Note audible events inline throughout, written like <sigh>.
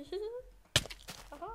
Aha.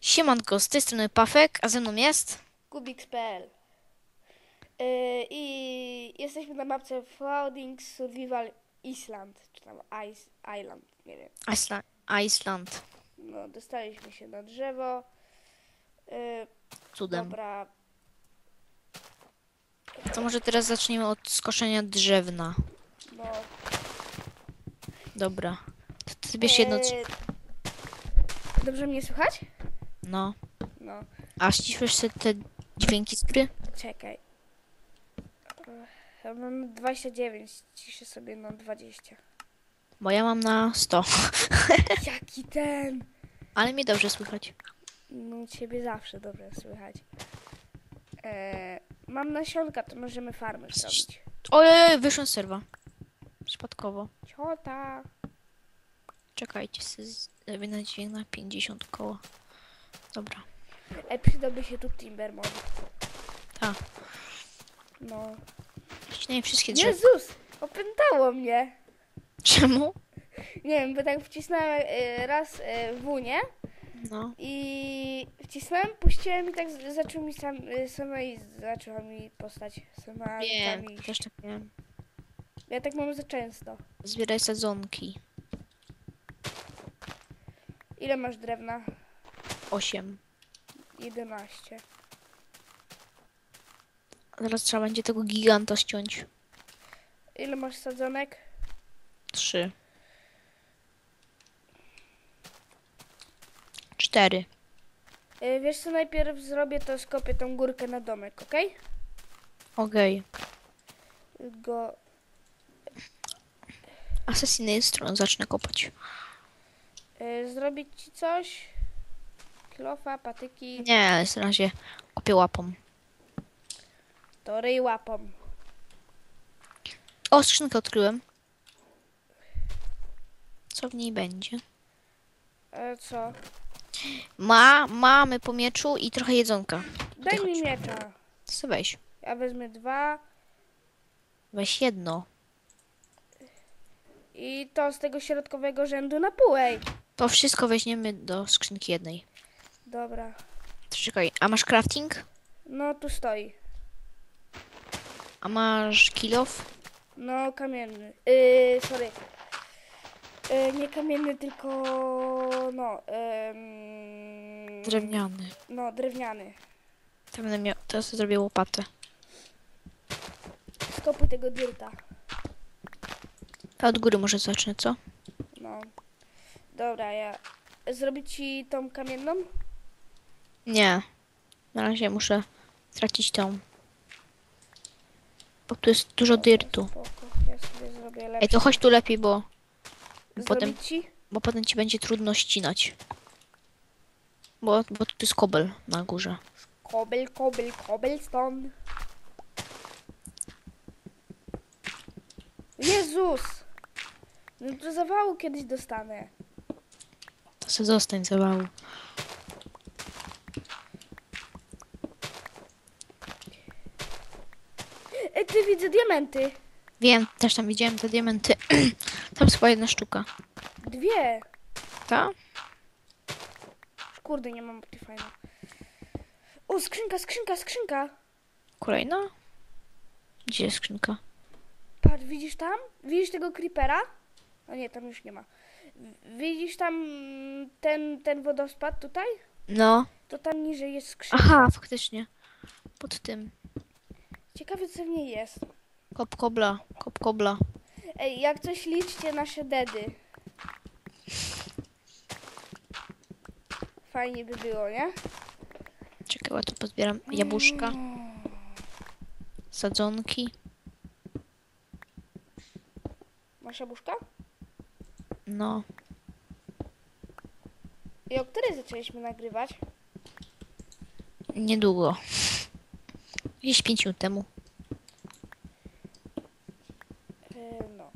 Siemanko, z tej strony Pafek, a ze mną jest... Kubix.pl yy, I jesteśmy na mapce Flooding Survival Island, czy tam Ice, Island, nie wiem. Isla Iceland. No, dostaliśmy się na drzewo. Yy, Cudem. dobra, To może teraz zaczniemy od skoszenia drzewna. no. Dobra. To ty bierz jedno drzewo. Yy, Dobrze mnie słychać? No. No, A ściszesz sobie te dźwięki z gry? czekaj. Ja mam 29, ciszę sobie na 20. Bo ja mam na 100. <laughs> Jaki ten? Ale mnie dobrze słychać. No, ciebie zawsze dobrze słychać. E, mam nasionka, to możemy farmę zrobić. Ojej, wyszłem z serwa. Przypadkowo. Ciota. Czekajcie, sobie na dźwięk na 50 koła. Dobra. E, przydałby się tu Timber mod. Tak. No. Ścinaj wszystkie drzewa. Jezus! Opętało mnie. Czemu? Nie wiem, bo tak wcisnąłem e, raz e, W, nie? No. I wcisnąłem, puściłem i tak z- zaczął mi sam, e, sama i zaczęła mi postać. Sama Wiem, iść. też tak miałem. Ja tak mam za często. Zbieraj sadzonki. Ile masz drewna? 8. 11. Teraz trzeba będzie tego giganta ściąć. Ile masz sadzonek? 3. 4. E, Wiesz co najpierw zrobię, to skopię tą górkę na domek, okej? Okej. Go... Asesiny stron zacznę kopać. E, zrobić ci coś? Kilofa, patyki, Nie, na razie kopię łapą. To ryj łapą. O, skrzynkę odkryłem. Co w niej będzie? E, co? Ma, mamy po mieczu i trochę jedzonka. Daj mi miecza. Sobie weź. Ja wezmę dwa Weź jedno. i to z tego środkowego rzędu na pół, ej. To wszystko weźmiemy do skrzynki jednej. Dobra. To Czekaj, a masz crafting? No, tu stoi. A masz kill off? No, kamienny. Yy, sorry. Yy, nie kamienny, tylko... no... ym, Drewniany. no, drewniany. To będę miał, teraz zrobię łopatę. Skopuj tego dirta. A od góry może zacznę, co? No. Dobra, ja... Zrobić ci tą kamienną? Nie. Na razie muszę stracić tą. Bo tu jest dużo dyrtu. Spoko, ja sobie zrobię lepszy. Ej, to chodź tu lepiej, bo, potem, Zrobić ci? bo potem ci będzie trudno ścinać. Bo, bo tu jest kobel na górze. Kobel, kobel, cobblestone. Jezus! No to zawału kiedyś dostanę. To se zostań zawału. Ej, ty widzę diamenty. Wiem, też tam widziałem te diamenty. <clears throat> tam jest chyba jedna sztuka. Dwie. Ta? Kurde, nie mam Optifine'a. O, skrzynka, skrzynka, skrzynka. Kolejna? Gdzie jest skrzynka? Patrz, widzisz tam? Widzisz tego creepera? O nie, tam już nie ma. Widzisz tam mm, ten, ten wodospad tutaj? No. To tam niżej jest skrzynka. Aha, faktycznie. Pod tym. Ciekawe, co w niej jest. Kop kobla, kop kobla. Ej, jak coś liczcie nasze dedy. Fajnie by było, nie? Czekaj, ja tu pozbieram jabłuszka, sadzonki. Masz jabłuszka? No. I o której zaczęliśmy nagrywać? Niedługo. Gdzieś 5 minut temu. Yy, no.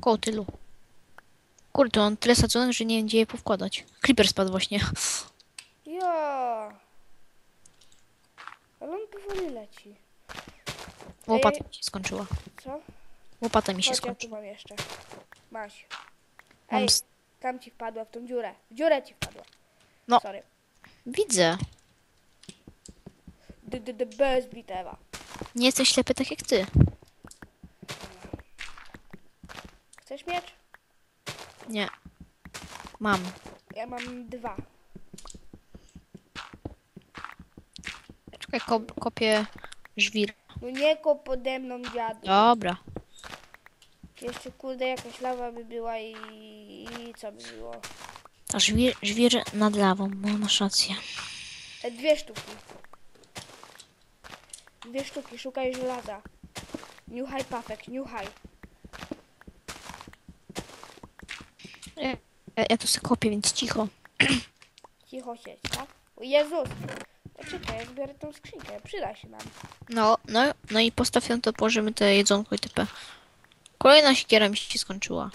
Koło tylu. Kurde, on tyle sadzonek, że nie wiem gdzie je powkładać. Creeper spadł właśnie. Jo. Ale on powoli leci. Łopata mi się skończyła. Co? Łopata mi się Chodź, ja tu skończyła. mam jeszcze. Maś. Mam Ej, s- tam ci wpadła w tą dziurę. W dziurę ci wpadła. No. Sorry. Widzę. D, d, d, bez bitewa. Nie jesteś ślepy tak jak ty. Chcesz miecz? Nie. Mam. Ja mam dwa. Czekaj, kop, kopię żwir. No nie kop pode mną dziadu. Dobra. Jeszcze kurde jakaś lawa by była i, i co by było? A żwir, żwir nad lawą, no masz rację. E, dwie sztuki. Dwie sztuki, szukaj żelaza. Niuchaj papek, niuchaj. Ja, ja, ja tu sobie kopię, więc cicho. Cicho siedź, tak? O Jezus! Czekaj, ja zbiorę tą skrzynkę, przyda się nam. No, no, no i postaw ją, to położymy te jedzonko i typę. Kolejna siekiera mi się skończyła.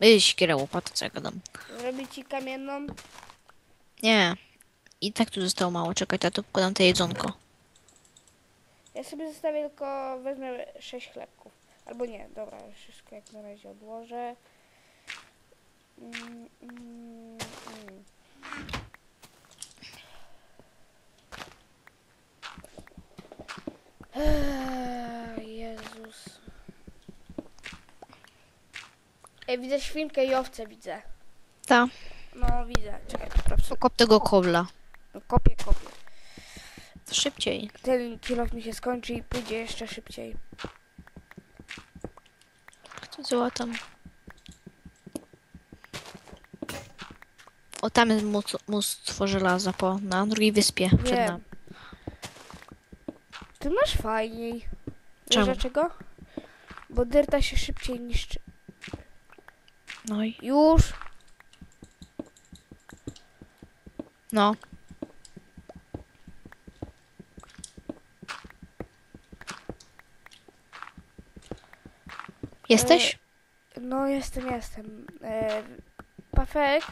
Yy, siekiera łopata, co ja gadam. Zrobię ci kamienną. Nie. I tak tu zostało mało. Czekaj, ja tu pokładam te jedzonko. Ja sobie zostawię tylko, wezmę sześć chlebków. Albo nie, dobra, wszystko jak na razie odłożę. Mm, mm, mm. Jezus. Ej, widzę świnkę i owce widzę. Ta. No widzę. Czekaj, sprawdź. Kop tego kobla. No, kopię, kopię. Szybciej. Ten kilof mi się skończy i pójdzie jeszcze szybciej. Działa tam? O, tam jest mnóstwo żelaza po, na drugiej wyspie. Przed Wiem. nami. Ty masz fajniej. Wiesz Czemu? dlaczego? Bo dyrta się szybciej niszczy. No i, Już. no. Jesteś? No jestem, jestem. E, Pafek,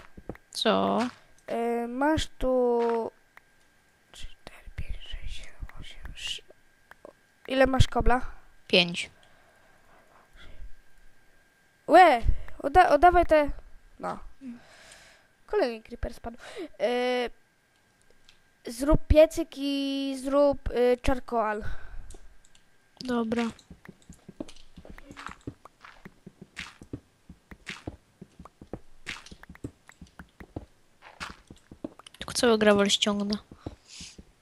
Co? e, masz tu... 4, 5, 6, 7, 8, 3... Ile masz kobla? Pięć. Łe! Odda oddawaj te... No. Kolejny creeper spadł. E, zrób piecyk i zrób e, charcoal. Dobra. Cały gravel ściągnę.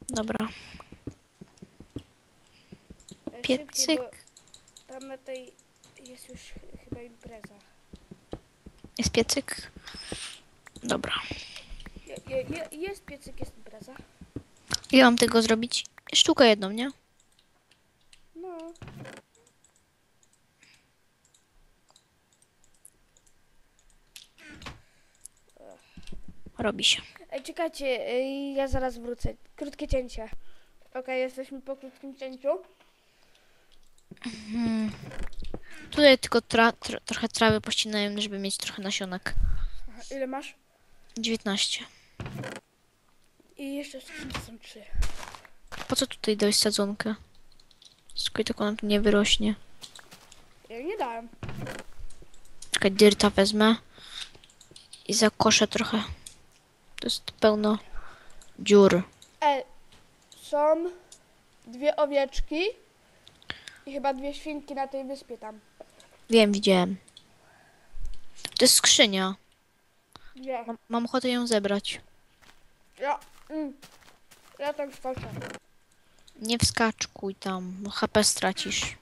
Dobra. Piecyk. Tam na tej jest już ch- chyba impreza. Jest piecyk? Dobra. Je, je, je, jest piecyk, jest impreza. Ile mam tego zrobić? Sztukę jedną, nie? No. Robi się. Ej, czekajcie, ej, ja zaraz wrócę. Krótkie cięcie. Okej, jesteśmy po krótkim cięciu. Hmm. Tutaj tylko tra tr trochę trawy pościnałem, żeby mieć trochę nasionek. Aha, ile masz? 19. I jeszcze są trzy. Po co tutaj dałeś sadzonkę? Skoro tylko nam tu nie wyrośnie. Ja nie dałem. Czekaj, dyrta wezmę. I zakoszę trochę. To jest pełno dziur. E, są dwie owieczki i chyba dwie świnki na tej wyspie tam. Wiem, widziałem. To jest skrzynia. Dwie. Mam, mam ochotę ją zebrać. Ja, mm, ja tam skoczę. Nie wskaczkuj tam, bo HP stracisz.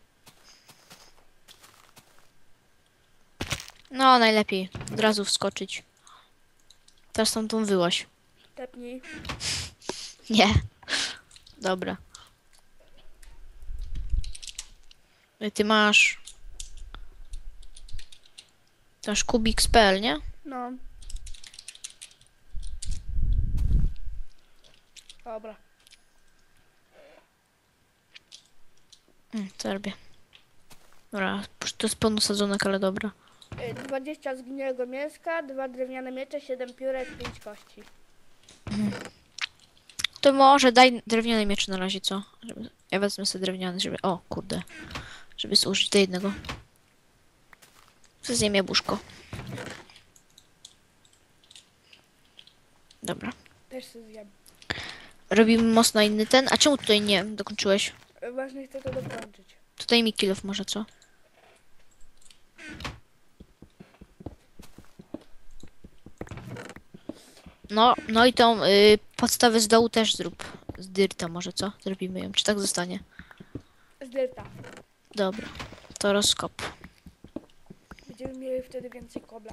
No, najlepiej. Od razu wskoczyć. Teraz tam tą wyłaś. Tepnij. <laughs> Nie. Dobra. Ty masz... Ty masz kubik spell, nie? No. Dobra. Mm, to robię. Dobra, to jest pełno sadzonek, ale dobra. Y, 20 zgniłego mięska, dwa drewniane miecze, 7 piórek, 5 kości. To może daj drewniany miecz na razie, co? Żeby, ja wezmę sobie drewniany, żeby... O, kurde. Żeby służyć do jednego. Zjem jabłuszko. Dobra. Też sobie zjem. Robimy most na inny ten. A czemu tutaj nie dokończyłeś? Y, Właśnie chcę to dokończyć. Tutaj mi kilof może, co? No, no i tą y, podstawę z dołu też zrób. Z dyrta może, co? Zrobimy ją. Czy tak zostanie? Z dyrta. Dobra. To rozkop. Będziemy mieli wtedy więcej kobla.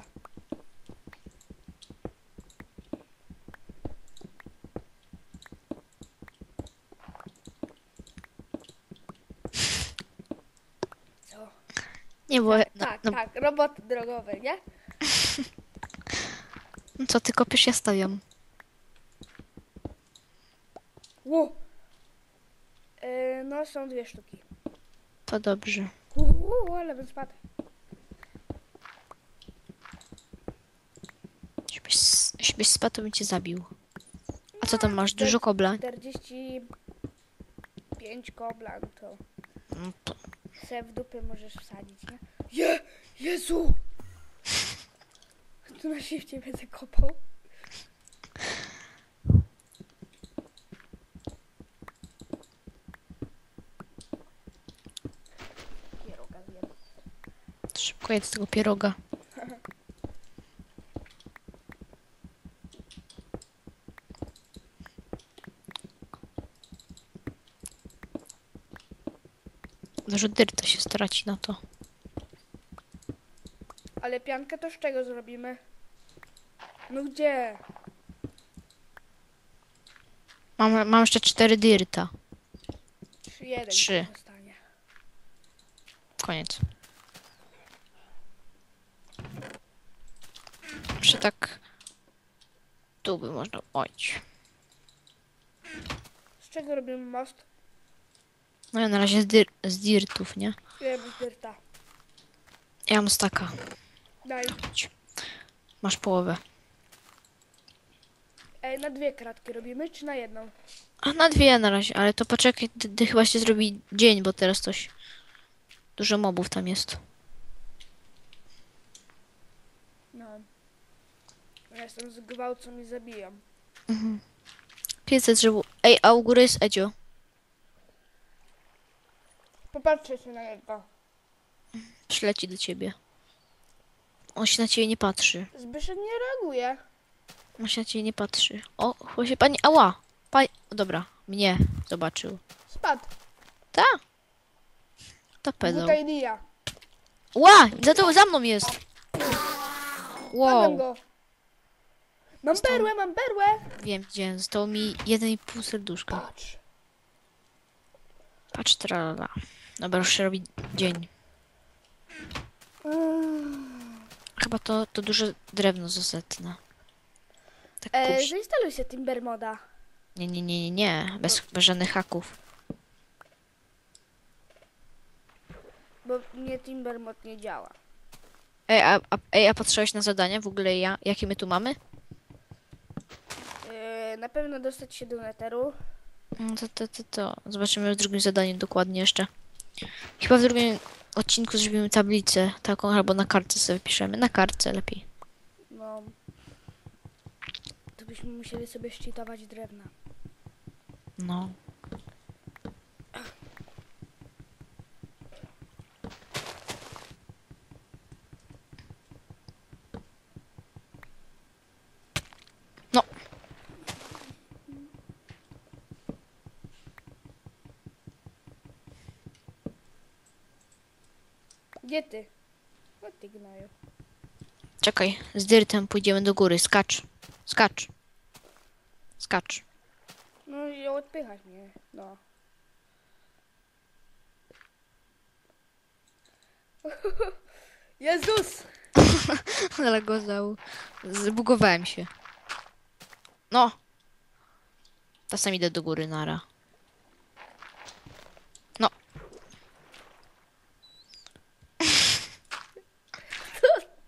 Co? <laughs> Nie, bo... No, Tak, no, tak, roboty drogowe, nie? No co ty kopiesz, ja stawiam. Ło! Y, no, są dwie sztuki. To dobrze. Uuu, ale bym spadł. Żebyś, żebyś spadł, to bym cię zabił. A co tam masz? Dużo kobla? 45 kobla, no to No to... se w dupy możesz wsadzić, nie? Je! Jezu! Tu na shifcie będę kopał. Pieroga zjem. Szybko jedz tego pieroga. <laughs> Dużo dyrta się straci na to. Ale piankę to z czego zrobimy? No gdzie? Mam, mam jeszcze cztery. Trzy, jeden Trzy. zostanie. Koniec. Jeszcze tak... Tu by można... Oj. Z czego robimy most? No ja na razie z, dyr, z dirtów, nie? Ile bez dyrta? Ja mam staka. Daj. Chodź. Masz połowę. Ej, na dwie kratki robimy, czy na jedną? A na dwie na razie, ale to poczekaj, ty, ty chyba się zrobi dzień, bo teraz coś... Dużo mobów tam jest. No. Ja jestem z gwałcą i zabijam. 500 żeby... Ej, a u góry jest Edzio. Popatrzcie się na niego. Przyleci do ciebie. On się na ciebie nie patrzy. Zbyszek nie reaguje. Się na ciebie nie patrzy. O, właśnie pani... Ała! Pani... Dobra, mnie zobaczył. Spadł. Ta! To pedał. Ła! Za to za mną jest! Wow! go. Mam Został- perłę, mam perłę. Wiem gdzie, zostało mi 1,5 serduszka. Patrz. Patrz, tralala. Dobra, już się robi dzień. Chyba to, to duże drewno zasetne. Tak E, zainstaluj się Timber Moda. Nie, nie, nie, nie, nie. Bez, bez żadnych haków. Bo mnie Timber Mod nie działa. Ej, a, a, ej, a patrzyłeś na zadania? W ogóle ja, jakie my tu mamy? E, na pewno dostać się do neteru. No to, to, to, to. Zobaczymy w drugim zadaniu dokładnie jeszcze. Chyba w drugim odcinku zrobimy tablicę taką, albo na kartce sobie piszemy. Na kartce lepiej. No. To byśmy musieli sobie szczytować drewna. No. No. Gdzie ty? No ty gnoju. Czekaj, z dyrtem pójdziemy do góry. Skacz. Skacz. Skacz. No i odpychać mnie. No. <laughs> Jezus! <laughs> Ale go zał. Zbugowałem się. No. Czasem idę do góry, nara. No. <laughs>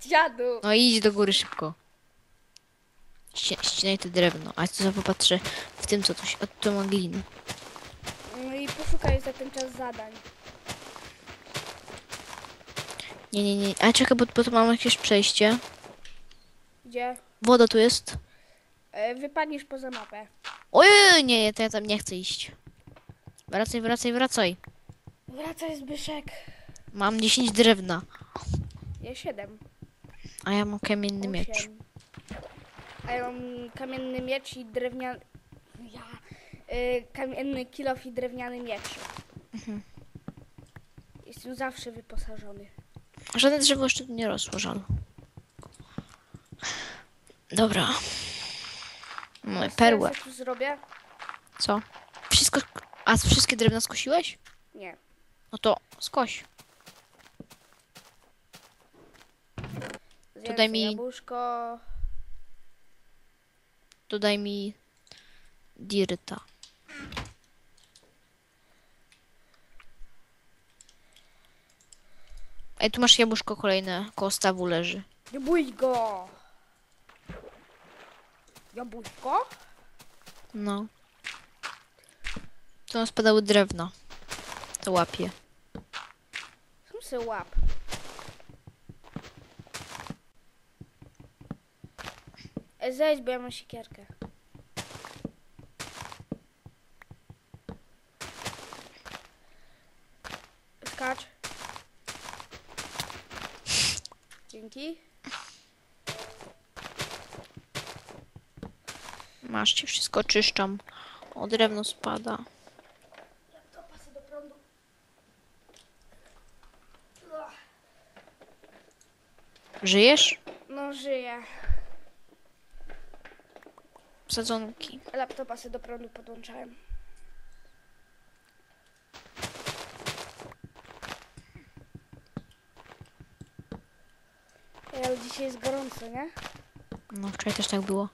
dziadu. No idź do góry szybko. Ści- Ścinaj to drewno. A co za popatrzę w tym co coś. Od tu mam gliny. No i poszukaj za ten czas zadań. Nie, nie, nie. A czekaj, bo, bo tu mam jakieś przejście. Gdzie? Woda tu jest. E, wypadniesz poza mapę. Ojej, nie, nie, to ja tam nie chcę iść. Wracaj, wracaj, wracaj. Wracaj Zbyszek. Mam 10 drewna, Ja siedem. a ja mam kamienny miecz. A ja mam kamienny miecz i drewniany... Ja... Y, kamienny kilof i drewniany miecz. Mhm. Jestem zawsze wyposażony. Żadne drzewo jeszcze tu nie rosło, żal. Dobra. Mamy perłę. Co tu zrobię? Co? Wszystko... A wszystkie drewna skosiłeś? Nie. No to skoś. Zjem sobie mi- Jabłuszko. Dodaj mi... Dirta. Ej, tu masz jabłuszko kolejne, koło stawu leży. Nie bój go! Jabłuszko? No. Tu nam spadały drewna. To łapie. Sam se łap. Zejdź, bo ja mam siekierkę. Skacz. Dzięki. Masz, ci wszystko oczyszczam. O, drewno spada. Żyjesz? No, żyję. Sadzonki. Laptopa sobie do prądu podłączałem. Ej, Ale dzisiaj jest gorąco, nie? No, wczoraj też tak było.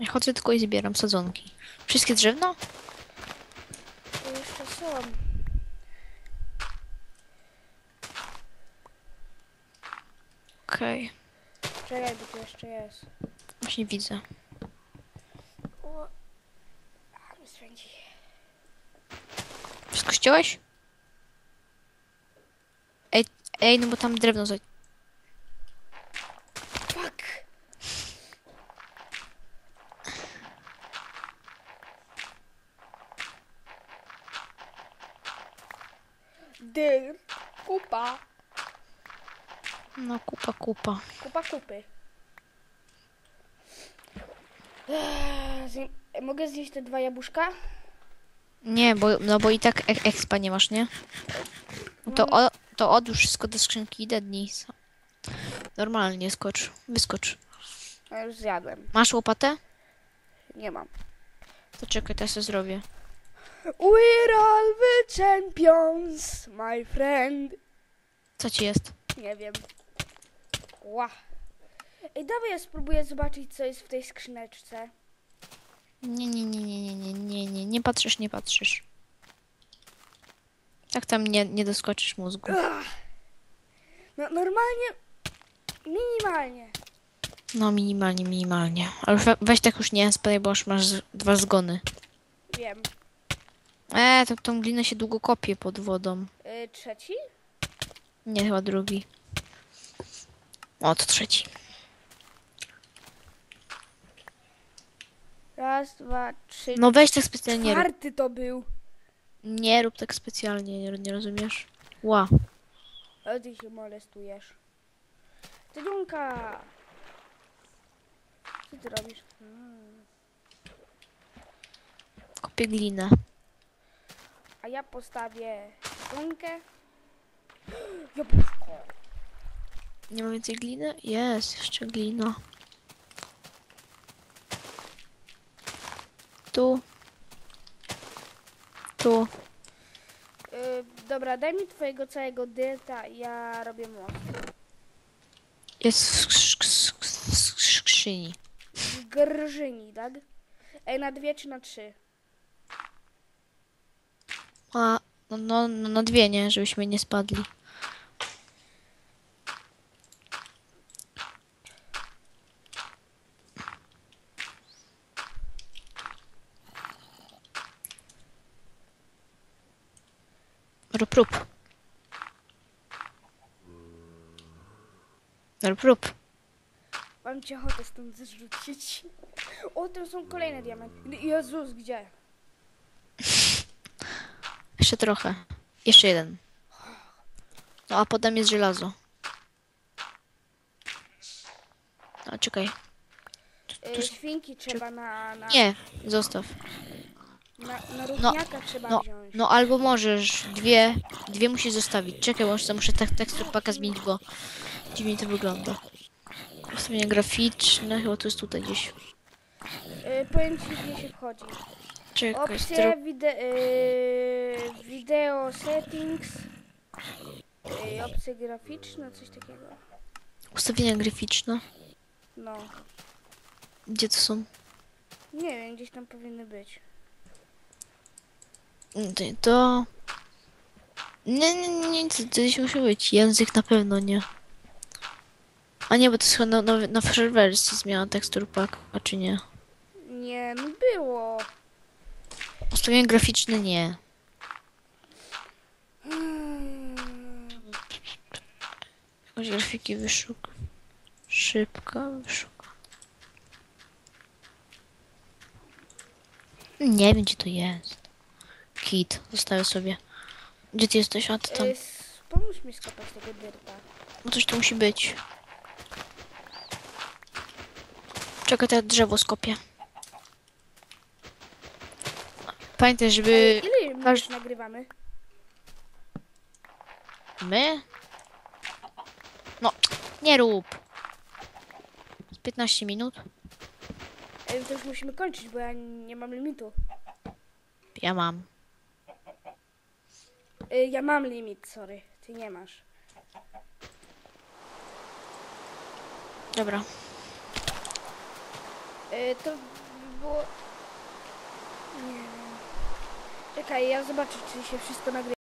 Ja chodzę tylko i zbieram sadzonki. Wszystkie drzewno? To jeszcze są. Okej. Czekaj, bo tu jeszcze jest. Właśnie widzę. O, a, mi swędzi. Wszystko ściąłeś? Ej, ej, no bo tam drewno za... Fuck! Dyr. Kupa. No, kupa, kupa. Kupy. Eee, zje- Mogę zjeść te dwa jabłuszka? Nie, bo, no bo i tak ek expa nie masz, nie? No to, o, to odłóż wszystko do skrzynki i dednij. Normalnie skocz, wyskocz. No już zjadłem. Masz łopatę? Nie mam. To czekaj, teraz to zrobię. We're all the champions, my friend. Co ci jest? Nie wiem. Ła. Ej, dawaj ja spróbuję zobaczyć, co jest w tej skrzyneczce. Nie, nie, nie, nie, nie, nie, nie, nie, nie patrzysz, nie patrzysz. Tak tam nie, nie doskoczysz mózgu. No normalnie, minimalnie. No, minimalnie, minimalnie. Ale we, weź tak już nie spadaj, bo już masz z, dwa zgony. Wiem. Eee, to tą glinę się długo kopie pod wodą. Y, trzeci? Nie, chyba drugi. O, to trzeci. Raz, dwa, trzy. No weź tak specjalnie nie rób. Czwarty to był. Nie rób tak specjalnie, nie, nie rozumiesz? Ła. Ale ty się molestujesz. Tydunka! Co ty robisz? Hmm. Kopię glinę. A ja postawię tydunkę. <gasps> Jabłuszko. Nie ma więcej gliny? Jest, jeszcze glina. Tu. Tu. Y, dobra, daj mi twojego całego dyrta i ja robię most. Jest w, skrz- skrz- skrz- w skrzyni. W grzyni, tak? Ej, na dwie czy na trzy? A No, no, no na dwie, nie? Żebyśmy nie spadli. Rób, rób. Rób, rób. Mam cię ochotę stąd zrzucić. O, tam są kolejne diamenty. Jezus, gdzie? <laughs> Jeszcze trochę. Jeszcze jeden. No a potem jest żelazo. A czekaj. Y, świnki trzeba na, na, Nie, zostaw. Na, na równiaka trzeba No, wziąć. no albo możesz. Dwie. Dwie musisz zostawić. Czekaj, bo muszę, muszę tak tekstur paka zmienić, bo dziwnie to wygląda. Ustawienia graficzne, chyba to jest tutaj gdzieś. Y, powiem ci, gdzie się wchodzi. Czekaj, stro... wide, y, video settings. Y, opcje graficzne, coś takiego. ustawienia graficzne. No, Gdzie to są? nie wiem, gdzieś tam powinny być. To- To... Nie, nie, nie, to gdzieś musi być. Język na pewno nie. A nie, bo to jest chyba na, na, wersji zmiana tekstur pack, a czy nie? Nie, no było. Ustawienia graficzne nie. Jakąś grafiki wyszuk. Szybka wyszuk. Nie wiem gdzie to jest. Kit, zostawię sobie. Gdzie ty jesteś? A ty tam. S- pomóż mi skopać tego dyrta. No coś tu musi być. Czekaj, ja drzewo skopię. Pamiętaj, Ej, żeby ile my już nagrywamy? my... No, nie rób. Z 15 minut. Ej, to już musimy kończyć, bo ja nie mam limitu. Ja mam. Y, ja mam limit, sorry. Ty nie masz. Dobra. Y, to by było... Nie wiem. Czekaj, ja zobaczę, czy się wszystko nagrywa.